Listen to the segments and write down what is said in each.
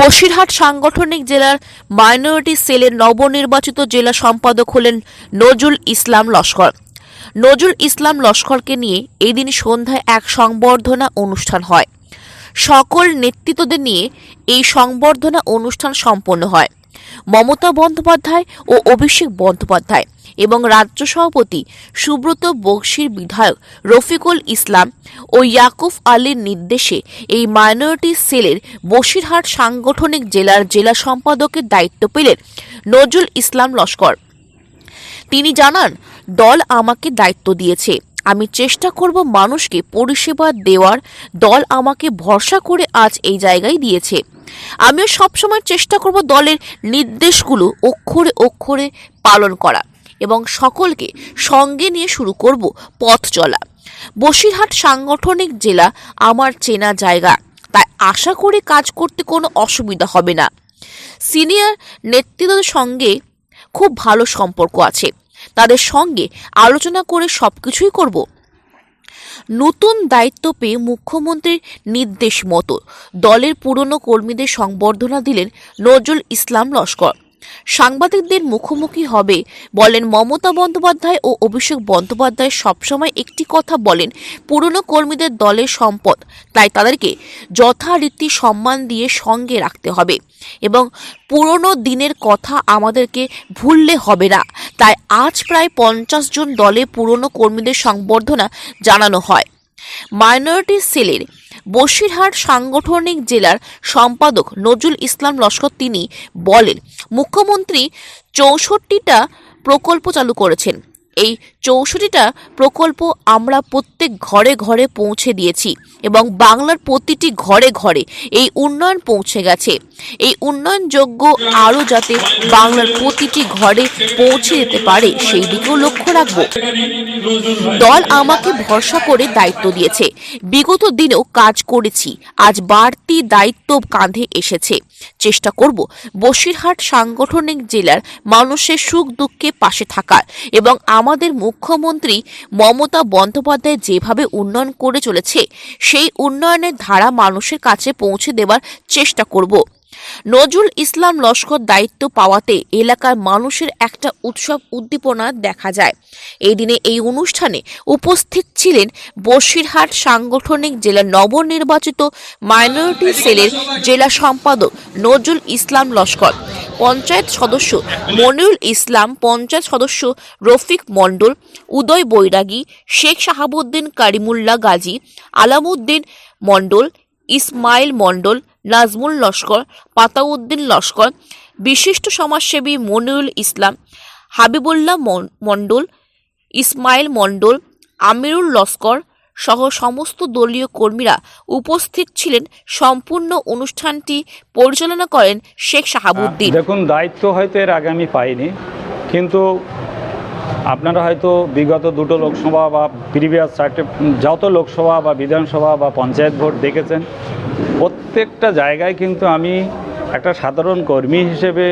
বসিরহাট সাংগঠনিক জেলার মাইনরিটি সেলের নবনির্বাচিত জেলা সম্পাদক হলেন নজরুল ইসলাম লস্কর। নজরুল ইসলাম লস্করকে নিয়ে এদিন দিন সন্ধ্যায় এক সংবর্ধনা অনুষ্ঠান হয়। সকল নেতৃত্বদের নিয়ে এই সংবর্ধনা অনুষ্ঠান সম্পন্ন হয়। মমতা বন্দ্যোপাধ্যায় ও অভিষেক বন্দ্যোপাধ্যায় এবং রাজ্য সভাপতি সুব্রত বক্সির বিধায়ক রফিকুল ইসলাম ও ইয়াকুব আলীর নির্দেশে এই মাইনরিটি সেলের বসিরহাট সাংগঠনিক জেলার জেলা সম্পাদকের দায়িত্ব পেলেন নজরুল ইসলাম লস্কর। তিনি জানান, দল আমাকে দায়িত্ব দিয়েছে। আমি চেষ্টা করব মানুষকে পরিষেবা দেওয়ার। দল আমাকে ভরসা করে আজ এই জায়গায় দিয়েছে। আমিও সবসময় চেষ্টা করব দলের নির্দেশগুলো অক্ষরে অক্ষরে পালন করা এবং সকলকে সঙ্গে নিয়ে শুরু করব পথ চলা। বসিরহাট সাংগঠনিক জেলা আমার চেনা জায়গা, তাই আশা করি কাজ করতে কোনো অসুবিধা হবে না। সিনিয়র নেতৃত্বের সঙ্গে খুব ভালো সম্পর্ক আছে। তাদের সঙ্গে আলোচনা করে সবকিছুই করব। নতুন দায়িত্ব পেয়ে মুখ্যমন্ত্রীর নির্দেশ মতো দলের পুরনো কর্মীদের সংবর্ধনা দিলেন নজরুল ইসলাম লস্কর। সাংবাদিকদের মুখোমুখি হবে, বলেন মমতা বন্দ্যোপাধ্যায় ও অভিষেক বন্দ্যোপাধ্যায় সবসময় একটি কথা বলেন, পুরনো কর্মীদের দলের সম্পদ, তাই তাদেরকে যথারীতি সম্মান দিয়ে সঙ্গে রাখতে হবে এবং পুরনো দিনের কথা আমাদেরকে ভুললে হবে না। তাই আজ প্রায় পঞ্চাশ জন দলে পুরনো কর্মীদের সংবর্ধনা জানানো হয়। মাইনরিটি সেলের বসিরহাট সাংগঠনিক জেলার সম্পাদক নজরুল ইসলাম লস্কর তিনি বলেন, মুখ্যমন্ত্রী চৌষট্টিটা প্রকল্প চালু করেছেন। এই চৌষট্টিটা প্রকল্প আমরা প্রত্যেক ঘরে ঘরে পৌঁছে দিয়েছি এবং বাংলার প্রতিটি ঘরে ঘরে এই উন্নয়ন পৌঁছে গেছে। এই উন্নয়নযোগ্য আরও যাতে বাংলার প্রতিটি ঘরে পৌঁছে যেতে পারে, সেই দিকেও লক্ষ্য রাখব। দল আমাকে ভরসা করে দায়িত্ব দিয়েছে। বিগত দিনেও কাজ করেছি, আজ বাড়তি দায়িত্ব কাঁধে এসেছে। চেষ্টা করব বসিরহাট সাংগঠনিক জেলার মানুষের সুখ দুঃখে পাশে থাকার এবং আমাদের মুখ্যমন্ত্রী মমতা বন্দ্যোপাধ্যায় যেভাবে উন্নয়ন করে চলেছে, সেই উন্নয়নের ধারা মানুষের কাছে পৌঁছে দেওয়ার চেষ্টা করব। নজরুল ইসলাম লস্কর দায়িত্ব পাওয়াতে এলাকার মানুষের একটা উৎসব উদ্দীপনা দেখা যায়। এই দিনে এই অনুষ্ঠানে উপস্থিত ছিলেন বসিরহাট সাংগঠনিক জেলার নবনির্বাচিত মাইনরিটি সেলের জেলা সম্পাদক নজরুল ইসলাম লস্কর, পঞ্চায়েত সদস্য মনিরুল ইসলাম, পঞ্চায়েত সদস্য রফিক মণ্ডল, উদয় বৈরাগী, শেখ শাহাবুদ্দিন কারিমুল্লাহ গাজী, আলামুদ্দিন মণ্ডল, ইসমাইল মণ্ডল নাজমুল লস্কর, পাতাউদ্দিন লস্কর, বিশিষ্ট সমাজসেবী মনিরুল ইসলাম, হাবিবুল্লাহ মণ্ডল, ইসমাইল মণ্ডল, আমিরুল লস্কর সহ সমস্ত দলীয় কর্মীরা উপস্থিত ছিলেন। সম্পূর্ণ অনুষ্ঠানটি পরিচালনা করেন শেখ শাহাবুদ্দিন। দেখুন, দায়িত্ব হয়তো এর আগে আমি পাইনি, কিন্তু আপনারা হয়তো বিগত দুটো লোকসভা বা প্রিভিয়াস চারটে যত লোকসভা বা বিধানসভা বা পঞ্চায়েত ভোট দেখেছেন প্রত্যেকটা জায়গায় কিন্তু আমি একটা সাধারণ কর্মী হিসেবে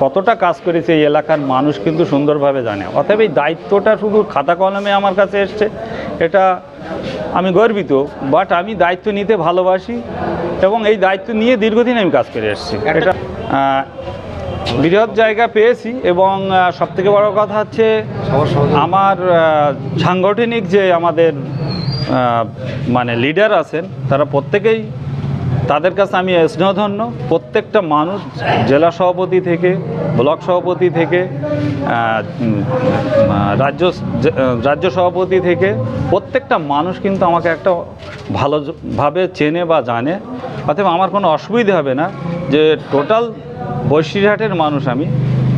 কতটা কাজ করেছি এই এলাকার মানুষ কিন্তু সুন্দরভাবে জানে। অতএব এই দায়িত্বটা শুধু খাতা কলমে আমার কাছে এসছে এটা আমি গর্বিত বাট আমি দায়িত্ব নিতে ভালোবাসি এবং এই দায়িত্ব নিয়ে দীর্ঘদিন আমি কাজ করে এসেছি। এটা বৃহৎ জায়গা পেয়েছি এবং সব থেকে বড় কথা হচ্ছে আমার সাংগঠনিক যে আমাদের মানে লিডার আছেন তারা প্রত্যেকেই তাদের কাছে আমি স্নেহধন্য। প্রত্যেকটা মানুষ জেলা সভাপতি থেকে ব্লক সভাপতি থেকে রাজ্য রাজ্য সভাপতি থেকে প্রত্যেকটা মানুষ কিন্তু আমাকে একটা ভালোভাবে চেনে বা জানে। অথবা আমার কোনো অসুবিধা হবে না। যে টোটাল বসিরহাটের মানুষ আমি।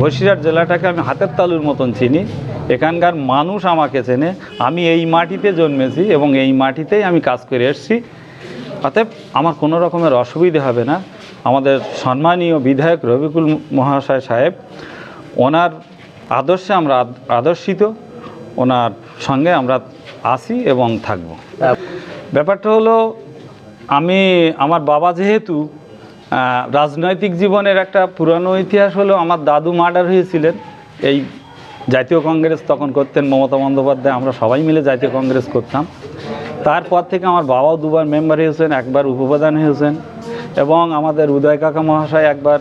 বসিরহাট জেলাটাকে আমি হাতের তালুর মতন চিনি। এখানকার মানুষ আমাকে চেনে। আমি এই মাটিতে জন্মেছি এবং এই মাটিতেই আমি কাজ করে এসেছি। অতএব আমার কোনো রকমের অসুবিধে হবে না। আমাদের সম্মানীয় বিধায়ক রবিকুল মহাশয় সাহেব ওনার আদর্শে আমরা আদর্শিত। ওনার সঙ্গে আমরা আসি এবং থাকব। ব্যাপারটা হলো আমি আমার বাবা যেহেতু রাজনৈতিক জীবনের একটা পুরানো ইতিহাস হলো আমার দাদু মার্ডার হয়েছিলেন। এই জাতীয় কংগ্রেস তখন করতেন, মমতা বন্দ্যোপাধ্যায়, আমরা সবাই মিলে জাতীয় কংগ্রেস করতাম। তারপর থেকে আমার বাবাও দুবার মেম্বার হয়েছেন, একবার উপপ্রধান হয়েছেন এবং আমাদের উদয় কাকা মহাশয় একবার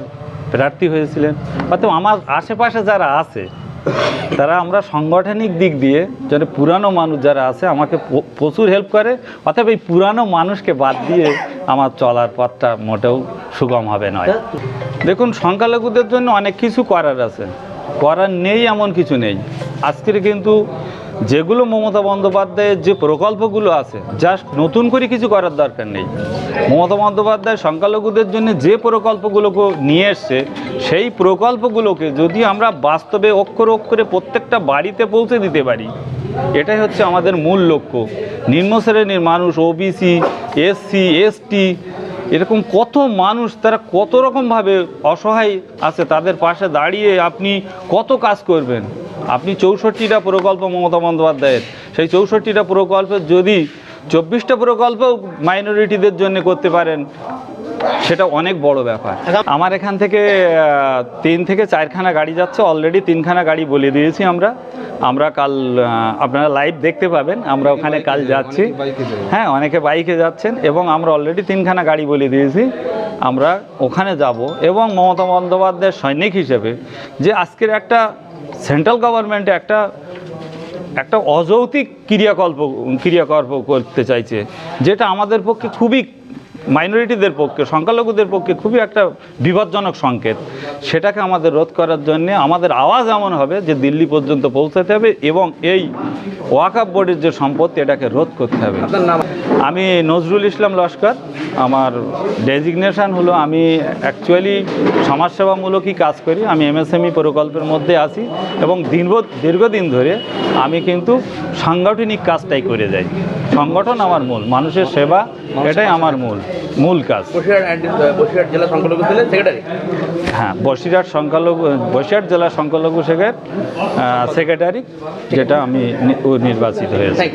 প্রার্থী হয়েছিলেন। অর্থাৎ আমার আশেপাশে যারা আছে তারা আমরা সাংগঠনিক দিক দিয়ে যেন পুরানো মানুষ যারা আছে, আমাকে প্রচুর হেল্প করে। অথবা এই পুরানো মানুষকে বাদ দিয়ে আমার চলার পথটা মোটেও সুগম হবে নয়। দেখুন, সংখ্যালঘুদের জন্য অনেক কিছু করার আছে। করার নেই, এমন কিছু নেই। আজকের কিন্তু যেগুলো মমতা বন্দ্যোপাধ্যায়ের যে প্রকল্পগুলো আছে জাস্ট নতুন করে কিছু করার দরকার নেই। মমতা বন্দ্যোপাধ্যায় সংখ্যালঘুদের জন্য যে প্রকল্পগুলোকে নিয়ে এসছে, সেই প্রকল্পগুলোকে যদি আমরা বাস্তবে অক্ষর অক্ষরে প্রত্যেকটা বাড়িতে পৌঁছে দিতে পারি, এটাই হচ্ছে আমাদের মূল লক্ষ্য। নিম্ন শ্রেণির মানুষ ওবিসি এসসি এসটি এরকম কত মানুষ, তারা কত রকমভাবে অসহায় আছে, তাদের পাশে দাঁড়িয়ে আপনি কত কাজ করবেন? আপনি চৌষট্টিটা প্রকল্প মমতা বন্দ্যোপাধ্যায়ের। সেই চৌষট্টিটা প্রকল্পের যদি চব্বিশটা প্রকল্প মাইনরিটিদের জন্য করতে পারেন সেটা অনেক বড় ব্যাপার। আমার এখান থেকে তিন থেকে চারখানা গাড়ি যাচ্ছে অলরেডি তিনখানা গাড়ি বলে দিয়েছি আমরা। আমরা কাল আপনারা লাইভ দেখতে পাবেন আমরা ওখানে কাল যাচ্ছি। হ্যাঁ অনেকে বাইকে যাচ্ছেন এবং আমরা অলরেডি তিনখানা গাড়ি বলে দিয়েছি। আমরা ওখানে যাব এবং মমতা বন্দ্যোপাধ্যায়ের সৈনিক হিসেবে যে আজকের একটা সেন্ট্রাল গভর্নমেন্টে একটা একটা অযৌক্তিক ক্রিয়াকল্প ক্রিয়াকল্প করতে চাইছে যেটা আমাদের পক্ষে খুবই মাইনরিটিদের পক্ষে সংখ্যালঘুদের পক্ষে খুবই একটা বিপজ্জনক সংকেত। সেটাকে আমাদের রোধ করার জন্য আমাদের আওয়াজ এমন হবে যে দিল্লি পর্যন্ত পৌঁছাতে হবে এবং এই ওয়াকাপ বোর্ডের যে সম্পত্তি এটাকে রোধ করতে হবে। আমি নজরুল ইসলাম লস্কর। আমার ডেজিগনেশন হলো আমি অ্যাকচুয়ালি সমাজসেবামূলকই কাজ করি। আমি এমএসএমই প্রকল্পের মধ্যে আছি এবং দীর্ঘ দীর্ঘদিন ধরে আমি কিন্তু সাংগঠনিক কাজটাই করে যাই। সংগঠন আমার মূল মানুষের সেবা এটাই আমার মূল মূল কাজ। বসিরহাট জেলা সংখ্যালঘু সেক্রেটারি? হ্যাঁ বসিরহাট সংখ্যালঘু বসিরহাট জেলা সংখ্যালঘু শেখের সেক্রেটারি যেটা আমি নির্বাচিত হয়েছি।